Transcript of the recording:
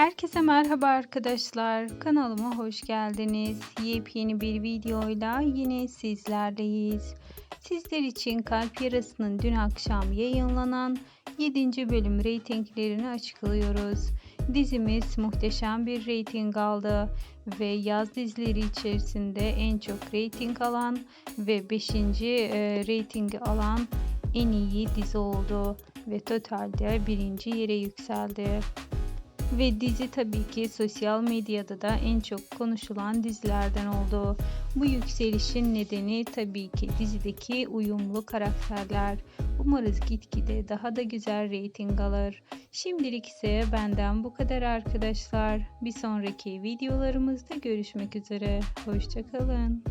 Herkese merhaba arkadaşlar. Kanalıma hoş geldiniz. Yepyeni bir videoyla yine sizlerleyiz. Sizler için Kalp Yarası'nın dün akşam yayınlanan 7. bölüm reytinglerini açıklıyoruz. Dizimiz muhteşem bir reyting aldı ve yaz dizileri içerisinde en çok reyting alan ve 5. reytingi alan en iyi dizi oldu ve totalde birinci yere yükseldi. Ve dizi tabii ki sosyal medyada da en çok konuşulan dizilerden oldu. Bu yükselişin nedeni tabii ki dizideki uyumlu karakterler. Umarız gitgide daha da güzel reyting alır. Şimdilik ise benden bu kadar arkadaşlar. Bir sonraki videolarımızda görüşmek üzere. Hoşçakalın.